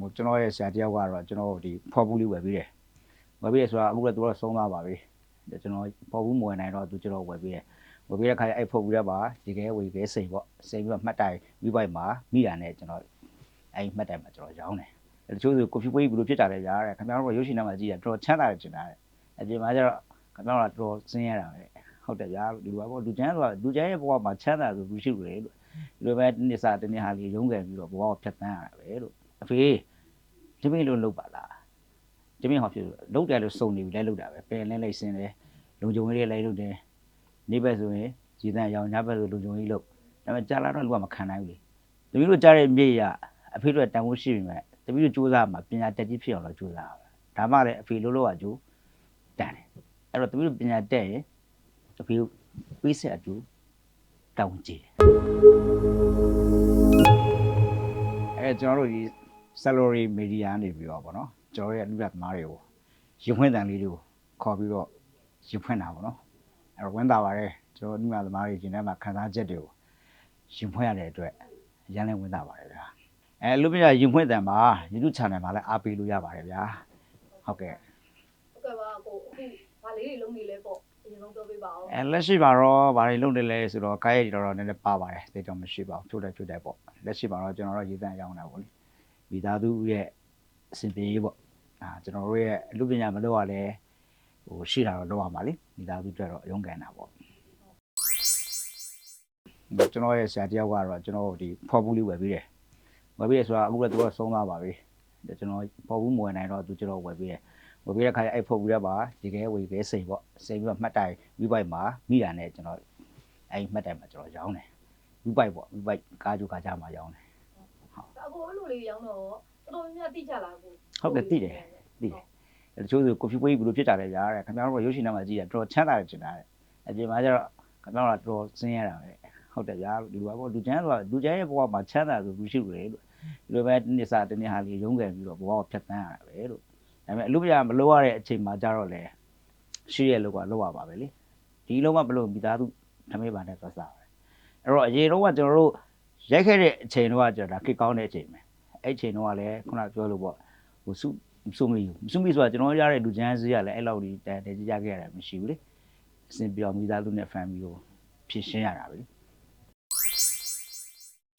ဟိုကျွန်တော်ရဲ့ဆရာတယောက်ကတော့ကျွန်တော်ဒီဖော်ဘူးလေးဝယ်ပြီးတယ်ဝယ်ပြီးရဆိုတာအခုလည်းသူတော့ဆုံးသွားပါပြီဒါကျွန်တော်ဖော်ဘူးမဝယ်နိုင်တော့သူကျွန်တော်ဝယ်ပြီးတယ်ဝယ်ပြီးတဲ့ခါကျအဲ့ဖော်ဘူးထဲမှာဒီကဲဝယ်ကဲစိန်ပေါ့စိန်ပြီးတော့မှတ်တိုင်ပြီးပိုက်မှာမိတာနဲ့ကျွန်တော်အဲ့မှတ်တိုင်မှာကျွန်တော်ရောင်းတယ်တချို့ဆိုကိုဖီပွေးဘယ်လိုဖြစ်တာလဲဗျာတဲ့ခင်ဗျားတို့ရုပ်ရှင်ထဲမှာကြည့်ရတော်ချမ်းသာတယ်ကျင်တာတဲ့အပြင်မှာကျတော့ခင်ဗျားတို့ကတော်စင်းရတာပဲဟုတ်တယ်ဗျာဒီလိုပါပေါ့လူချမ်းဆိုတာလူချမ်းရဲ့ဘဝမှာချမ်းသာဆိုလူရှိတယ်လို့ဒီလိုပဲနှစ်စာတစ်နှစ်ဟာလေးရုံးကန်ပြီးတော့ဘဝကိုဖြတ်တန်းရတာပဲလို့အဖေ တမင်းလို့လုပ်ပါလားတမင်းဟောဖြစ်လို့လုပ်တယ်လို့စုံနေပြီလဲလုပ်တာပဲပင်လဲလိုက်စင်းတယ်လုံခြုံရေးလေးလိုက်လုပ်တယ်နေ့ဘက်ဆိုရင်ကြည်တန်းရောင်ညဘက်ဆိုလုံခြုံရေးလုပ်ဒါပေမဲ့ကြာလာတော့လူကမခံနိုင်ဘူးလေတမီးတို့ကြားတဲ့မြေရအဖေတို့တန်ဖိုးရှိပြီမဲ့တမီးတို့စူးစမ်းမှာပညာတက်ကြီးဖြစ်အောင်လို့စူးစမ်းရမယ်ဒါမှလည်းအဖေလို့လို့ကကျိုးတန်တယ်အဲ့တော့တမီးတို့ပညာတက်ရင်အဖေတို့ပြီးဆက်အတူတောင်းကြည့်တယ်အဲကျွန်တော်တို့ဒီ salary media နေပြီးတော့ဗောနော်ကျွန်တော်ရဲ့လူရသမားတွေကိုရင်ဖွင့်တန်လေးတွေကိုခေါ်ပြီးတော့ရင်ဖွင့်တာဗောနော်အဲတော့ဝန်တာပါတယ်ကျွန်တော်လူရသမားတွေဒီနေ့မှာခံစားချက်တွေကိုရင်ဖွင့်ရတဲ့အတွက်အရန်လည်းဝန်တာပါတယ်ဗျာအဲလူပြရင်ဖွင့်တန်မှာ YouTube channel မှာလည်းအားပေးလို့ရပါတယ်ဗျာဟုတ်ကဲ့ဟုတ်ကဲ့ပါကိုအခုဘာလေးတွေလုံးနေလဲပေါ့အရင်ဆုံးပြောပြပါအောင်အဲလက်ရှိပါတော့ဗာတွေလုပ်နေလဲဆိုတော့ကားရည်တော်တော်နည်းနည်းပါပါတယ်တိတ်တော့မရှိပါဘူးဖြုတ်တယ်ဖြုတ်တယ်ပေါ့လက်ရှိပါတော့ကျွန်တော်တို့ရေးတန်းရောင်းတာပေါ့လေ မိသားစုရဲ့အစဉ်ပြေးပေါ့အာကျွန်တော်တို့ရဲ့အလူပညာမလုပ်ရလဲဟိုရှိတာတော့လုပ်ရမှာလေမိသားစုအတွက်တော့ရုန်းကန်တာပေါ့ကျွန်တော်ရဲ့ဆရာတယောက်ကတော့ကျွန်တော်ဒီဖော်ဘူးလေးဝယ်ပြီးတယ်ဝယ်ပြီးရဆိုတာအခုလည်းသူကဆုံးသွားပါပြီဒါကျွန်တော်ဖော်ဘူးမဝယ်နိုင်တော့သူကျွန်တော်ဝယ်ပြီးတယ်ဝယ်ပြီးတဲ့ခါကျအဲ့ဖော်ဘူးထဲမှာဒီကဲဝယ်ကဲစိန်ပေါ့စိန်ပြီးတော့မှတ်တိုင်ဝီဘိုက်မှာမိတာနဲ့ကျွန်တော်အဲ့မှတ်တိုင်မှာကျွန်တော်ရောင်းတယ်ဝီဘိုက်ပေါ့ဝီဘိုက်ကားကြိုကားကြမှာရောင်းတယ် အခုအဲ့လိုလေးရောင်းတော့တော်တော်များများသိကြလားကိုဟုတ်ကဲ့သိတယ်သိတယ်တချို့ဆိုကိုဖီပွေးဘယ်လိုဖြစ်တာလဲဗျာတဲ့ခင်ဗျားတို့ကရုပ်ရှင်ထဲမှာကြည့်ရတော်ချမ်းသာတယ်ကျင်တာတဲ့အပြင်မှာကျတော့ခင်ဗျားတို့ကတော်စင်းရတာပဲဟုတ်တယ်ဗျာဒီလိုပါပေါ့လူချမ်းဆိုတာလူချမ်းရဲ့ဘဝမှာချမ်းသာဆိုလူရှိတယ်လို့ဒီလိုပဲနှစ်စာတစ်နှစ်ဟာလေးရုံးကန်ပြီးတော့ဘဝကိုဖြတ်တန်းရတာပဲလို့ဒါပေမဲ့အလုပ်ပြမလုပ်ရတဲ့အချိန်မှာကျတော့လေရှိရဲ့လောက်ကလောက်ရပါပဲလေဒီလုံးကမလို့မိသားစုဓမေးပါနဲ့သွားစားပဲအဲ့တော့အရင်တော့ကကျွန်တော်တို့ ရိုက်ခဲ့တဲ့အချိန်တော့ကကျွန်တော်ဒါကိကောင်းတဲ့အချိန်ပဲအဲ့အချိန်တော့ကလည်းခုနပြောလို့ပေါ့ဟိုစုစုမီစုမီဆိုတာကျွန်တော်ရတဲ့လူချမ်းစည်းကလည်းအဲ့လောက်ဒီတန်တယ်ကြကြခဲ့ရတာမရှိဘူးလေအစဉ်ပြောမိသားစုနဲ့ family ကိုဖြစ်ရှင်းရတာပဲလေ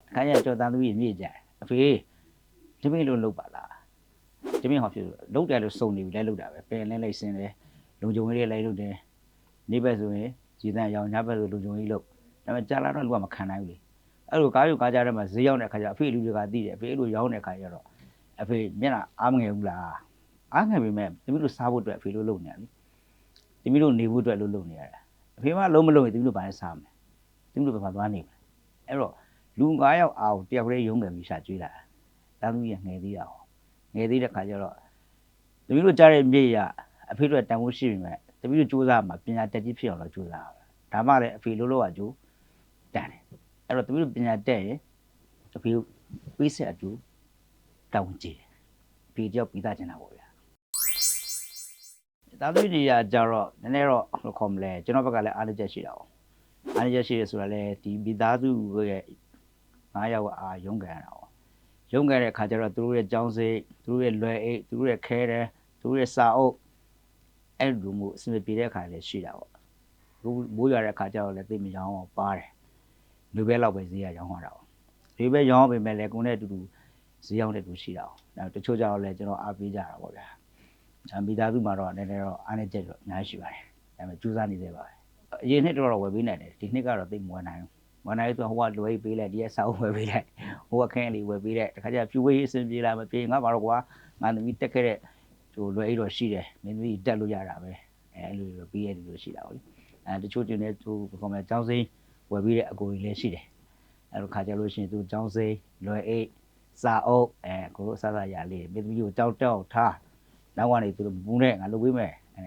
အခါကျတော့တန်သူကြီးမြည်ကြတယ်အဖေဓမေးလို့လုပ်ပါလားတမင်းဟောဖြစ်လို့လုတ်တယ်လို့စုံနေပြီလဲလုတ်တာပဲပင်လဲလိုက်စင်းတယ်လုံခြုံရေးလေးလိုက်လုတ်တယ်နေ့ဘက်ဆိုရင်ကြည်တန်းရောင်ညဘက်ဆိုလုံခြုံရေးလုတ်ဒါပေမဲ့ကြာလာတော့လူကမခံနိုင်ဘူးလေ အဲ့လိုကားယူကားကြတဲ့မှာဈေးရောက်တဲ့အခါကျအဖေလူတွေကသိတယ်အဖေအဲ့လိုရောင်းတဲ့အခါကျတော့အဖေမျက်နှာအားမငယ်ဘူးလားအားငယ်ပြီမဲ့တမီးတို့စားဖို့အတွက်အဖေလို့လုပ်နေရလေတမီးတို့နေဖို့အတွက်လို့လုပ်နေရတာအဖေမလုံးမလုံးရင်တမီးတို့ဘာလဲစားမလဲတမီးတို့ဘာသွားနေမလဲအဲ့တော့လူ9ယောက်အောင်တယောက်လေးရုံးကန်ပြီးရှာကျွေးလာတာတန်းသူကြီးငယ်သေးတာဟောငယ်သေးတဲ့ခါကျတော့တမီးတို့ကြားတဲ့မြေရအဖေတို့တန်ဖိုးရှိပြီမဲ့တမီးတို့စူးစမ်းမှာပညာတက်ကြီးဖြစ်အောင်လို့စူးစမ်းရမယ်ဒါမှလည်းအဖေလို့လို့ကကျိုးတန်တယ် အဲ့တော့တမီးတို့ပညာတက်ရင်အဖေတို့ပြီးဆက်အတူတောင်းကြည့်တယ်အဖေတယောက်ပြီးသားကျင်တာပေါ့ဗျာတာသူကြီးရကြတော့နည်းနည်းတော့ဘယ်လိုခေါ်မလဲကျွန်တော်ဘက်ကလည်းအားနည်းချက်ရှိတာပေါ့အားနည်းချက်ရှိရဆိုတာလေဒီမိသားစုရဲ့9ယောက်အားရုန်းကန်ရတာပေါ့ရုံးခဲ့တဲ့ခါကျတော့သူတို့ရဲ့ကြောင်းစိတ်သူတို့ရဲ့လွယ်အိတ်သူတို့ရဲ့ခဲတယ်သူတို့ရဲ့စာအုပ်အဲ့လိုမျိုးအဆင်မပြေတဲ့ခါလည်းရှိတာပေါ့ဘူးမိုးရတဲ့ခါကျတော့လည်းသိမရောင်းအောင်ပါတယ် လူပဲလောက်ပဲဈေးရရောင်းရတာပေါ့ဒီပဲရောင်းပေမဲ့လည်းကိုယ်နဲ့အတူတူဈေးရောက်တဲ့သူရှိတာပေါ့ဒါတချို့ကျတော့လည်းကျွန်တော်အားပေးကြတာပေါ့ဗျာအမိသားစုမှာတော့နည်းနည်းတော့အားနေချက်တော့အများကြီးရှိပါတယ်ဒါပေမဲ့ကြိုးစားနေသေးပါပဲအရင်နှစ်တော့ဝယ်ပေးနိုင်တယ်ဒီနှစ်ကတော့သိမဝယ်နိုင်ဘူးဝယ်နိုင်ဆိုဟိုကလွယ်ပေးလိုက်ဒီကစာအုပ်ဝယ်ပေးလိုက်ဟိုကခင်းလေးဝယ်ပေးတဲ့တခါကျဖြူဝေးအဆင်ပြေလာမပြေငါဘာတော့ကွာငါသမီးတက်ခဲ့တဲ့ဟိုလွယ်အိတ်တော့ရှိတယ်မင်းသမီးတက်လို့ရတာပဲအဲအဲ့လိုပြီးရတယ်လို့ရှိတာပေါ့လေအဲတချို့တင်တဲ့သူဘယ်ကောင်လဲចောင်းစိမ်း ဝယ်ပြီးတဲ့အကိုကြီးလည်းရှိတယ်အဲ့လိုခါကြလို့ရှိရင်သူចောင်းစိမ်းလွယ်အိတ်စာအုပ်အဲကိုတို့အစားအစာရလေးမင်းသမီးကိုကြောက်တောက်ထားနောက်ကနေသူတို့မူးနဲ့ငါလုပ်ပေးမယ်အဲ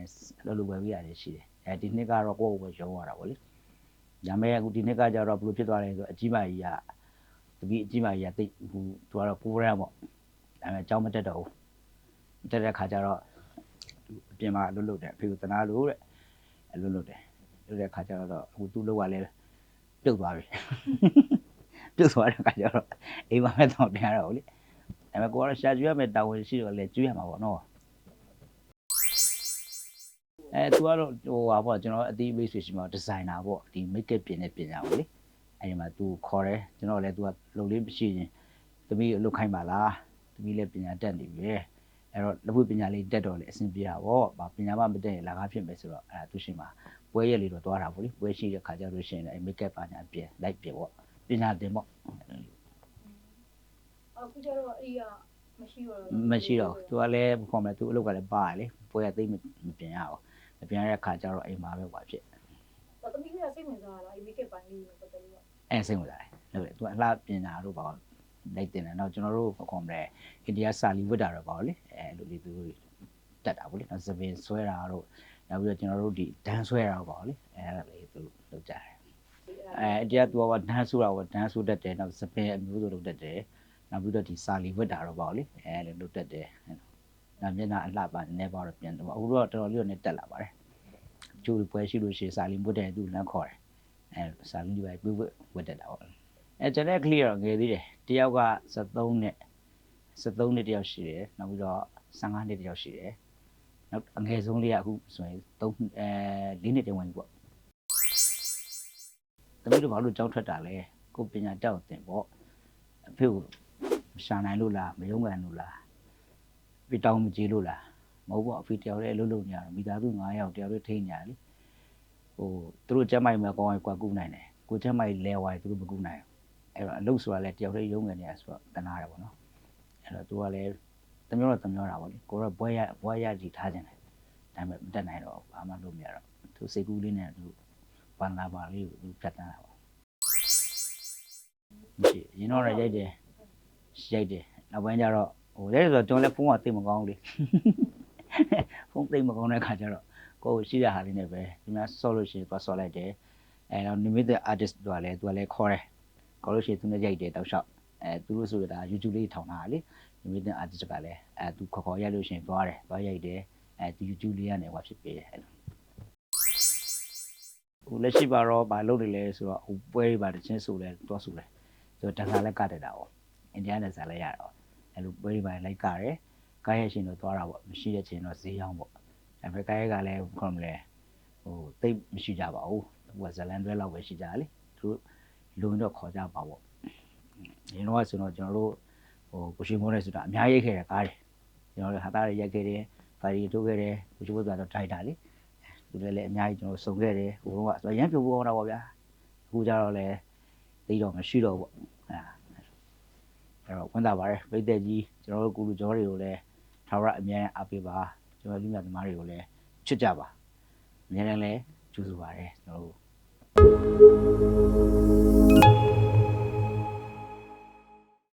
လိုလိုဝယ်ပြီးရတယ်ရှိတယ်အဲဒီနှစ်ကတော့ကိုယ့်ကိုယ်ပဲရုံးရတာပေါ့လေညာမဲအခုဒီနှစ်ကကြတော့ဘယ်လိုဖြစ်သွားလဲဆိုတော့အကြီးမကြီးကတပီအကြီးမကြီးကတိတ်ဟိုသူကတော့ပိုးရမ်းပေါ့ဒါပေမဲ့အကြောင်းမတက်တော့ဘူးတက်တဲ့ခါကျတော့အပြင်မှာလွတ်လွတ်တယ်အဖေကတနာလို့တဲ့အလွတ်လွတ်တယ်လွတ်တဲ့ခါကျတော့ဟိုသူ့လောက်ကလည်း ပြုတ်သွားပြီပြုတ်သွားတဲ့ခါကျတော့အိမ်မှာမဲ့တော့ပြန်ရတော့လေဒါပေမဲ့ကိုကတော့ရှာကျွေးရမယ်တာဝန်ရှိတော့လေကျွေးရမှာပေါ့နော်အဲသူကတော့ဟိုပါပေါ့ကျွန်တော်အတီး base ရှိမှာဒီဇိုင်နာပေါ့ဒီ make up ပြင်တဲ့ပညာပေါ့လေအဲဒီမှာသူခေါ်တယ်ကျွန်တော်လည်းသူကလုံလေးမရှိရင်သမီးလုတ်ခိုင်းပါလားသမီးလည်းပညာတက်နေပြီအဲ့တော့လက်ဖို့ပညာလေးတက်တော့လေအဆင်ပြေတာပေါ့ဗာပညာမမတက်ရင်လာကားဖြစ်မယ်ဆိုတော့အဲသူရှိမှာ ပွဲရက်လေးတော့သွားတာပေါ့လေပွဲရှိတဲ့ခါကျလို့ရှိရင်လည်း make up ပညာပြင်လိုက်ပြင်ပေါ့ပညာတင်ပေါ့အခုကျတော့အဲ့ဒီကမရှိတော့မရှိတော့သူကလည်းခေါ်မယ်သူအလုပ်ကလည်းပါတယ်လေပွဲရသိမ့်မပြင်ရအောင်မပြင်ရတဲ့ခါကျတော့အိမ်မှာပဲဟွာဖြစ်တော့သမီးကစိတ်ဝင်စားတာအဲ့ make up ပိုင်းလေးကိုပတ်သက်လို့အဲစိတ်ဝင်စားတယ်ဟုတ်တယ်သူကအလှပြင်တာတို့ပါလိုက်တင်တယ်နောက်ကျွန်တော်တို့ခေါ်မယ်အိန္ဒိယစာလီဝတ်တာတော့ပါလေအဲလိုလေးသူတို့တက်တာပေါ့လေနောက်စပင်ဆွဲတာတို့ နောက်ပြီးတော့ကျွန်တော်တို့ဒီဒန်းဆွဲတာတော့ပါလေအဲအဲ့ဒါလေးသူလုပ်ကြတယ်အဲအိန္ဒိယသူကဒန်းဆူတာပေါ့ဒန်းဆူတတ်တယ်နောက်စပင်အမျိုးစုံလုပ်တတ်တယ်နောက်ပြီးတော့ဒီစာလီဝတ်တာတော့ပါလေအဲလိုလုပ်တတ်တယ်နောက်မျက်နှာအလှပါနည်းနည်းပါတော့ပြန်တော့အခုတော့တော်တော်လေးတော့နေတက်လာပါတယ်ကျိုးပွဲရှိလို့ရှိရင်စာလီဝတ်တယ်သူလမ်းခေါ်တယ်အဲစာလီပဲပြဝတ်ဝတ်တတ်တာပေါ့အဲကျွန်တော် clear တော့ငယ်သေးတယ်တယောက်က73နှစ်73နှစ်တယောက်ရှိတယ်နောက်ပြီးတော့15နှစ်တယောက်ရှိတယ် နောက်အငယ်ဆုံးလေးကအခုဆိုရင်3အဲ4နှစ်တင်ဝင်ပြီပေါ့တမီးတို့ဘာလို့ကြောင်းထွက်တာလဲကိုပညာတက်အောင်သင်ပေါ့အဖေကိုရှာနိုင်လို့လားမယုံကန်လို့လားပြတောင်းမကြည့်လို့လားမဟုတ်ပေါ့အဖေတယောက်လေးအလုပ်လုပ်နေရတော့မိသားစု9ယောက်တယောက်လေးထိနေရတယ်လေဟိုသူတို့ကျမ်းမိုက်မှာကောင်းရင်ကွာကူးနိုင်တယ်ကိုကျမ်းမိုက်လဲဝိုင်းသူတို့မကူးနိုင်ဘူးအဲ့တော့အလုပ်ဆိုတာလည်းတယောက်တည်းရုံးနေရဆိုတော့တနာတယ်ပေါ့နော်အဲ့တော့သူကလည်း တမျိုးတော့တမျိုးတာပေါ့လေကိုတော့ဘွဲရဘွဲရကြည့်ထားခြင်းတယ်ဒါပေမဲ့မတက်နိုင်တော့ဘာမှလုပ်မရတော့သူစိတ်ကူးလေးနဲ့သူပန်လာပါလေးကိုသူဖြတ်တန်းတာပေါ့မရှိရင်တော့ရိုက်တယ်ရိုက်တယ်နောက်ပိုင်းကျတော့ဟိုရဲဆိုတော့ကျွန်တော်လည်းဖုန်းကသိမကောင်းဘူးလေဖုန်းသိမကောင်းတဲ့ခါကျတော့ကိုယ်ရှိတဲ့ဟာလေးနဲ့ပဲဒီမှာဆော့လို့ရှိရင်သွားဆော့လိုက်တယ်အဲတော့ limited artist တို့ကလည်းသူကလည်းခေါ်တယ်ကောလို့ရှိရင်သူနဲ့ရိုက်တယ်တောက်လျှောက် အဲသူတို့ဆိုရတာ YouTube လေးထောင်ထားတာလေဒီမိတဲ့ artist ကလည်းအဲသူခေါ်ခေါ်ရိုက်လို့ရှိရင်သွားတယ်သွားရိုက်တယ်အဲသူ YouTube လေးကနေဟောဖြစ်ပေးတယ်အဲ့လိုဟိုလက်ရှိပါတော့ဘာလုပ်နေလဲဆိုတော့ဟိုပွဲတွေပါတချင်းဆိုလဲသွားဆိုလဲဆိုတော့တခါလဲကတက်တာပေါ့အိန္ဒိယနဲ့ဇာလဲရတော့အဲ့လိုပွဲတွေပါလိုက်ကြတယ်ကားရရှင်တော့သွားတာပေါ့မရှိတဲ့ချိန်တော့ဈေးရောက်ပေါ့ဒါပေမဲ့ကားရကလည်းခေါမလဲဟိုတိတ်မရှိကြပါဘူးဟိုဇလန်တွဲလောက်ပဲရှိကြတယ်လေသူတို့လုံတော့ခေါ်ကြပါပေါ့။ ရင်တော့ဆိုတော့ကျွန်တော်တို့ဟိုကိုရှိမိုးနဲ့ဆိုတာအများကြီးရိုက်ခဲ့တဲ့ကားတွေကျွန်တော်တို့ဟာသားတွေရိုက်ခဲ့တယ်။ဖာရီတိုးခဲ့တယ်။ကိုရှိမိုးကတော့ဒရိုက်တာလေ။သူလည်းလည်းအများကြီးကျွန်တော်စုံခဲ့တယ်။ဟိုတော့ကဆိုရမ်းပြိုပေါ်တာပေါ့ဗျာ။အခုကျတော့လည်းသိတော့မရှိတော့ဘူး။အဲအဲ့တော့ဝန်တာပါတယ်ပြိသက်ကြီးကျွန်တော်တို့ကုလူကျော်တွေကိုလည်းထာဝရအမြဲအားပေးပါကျွန်တော်လူမြတ်သမားတွေကိုလည်းချစ်ကြပါအများနဲ့လည်းကျူးစုပါတယ်ကျွန်တော်တို့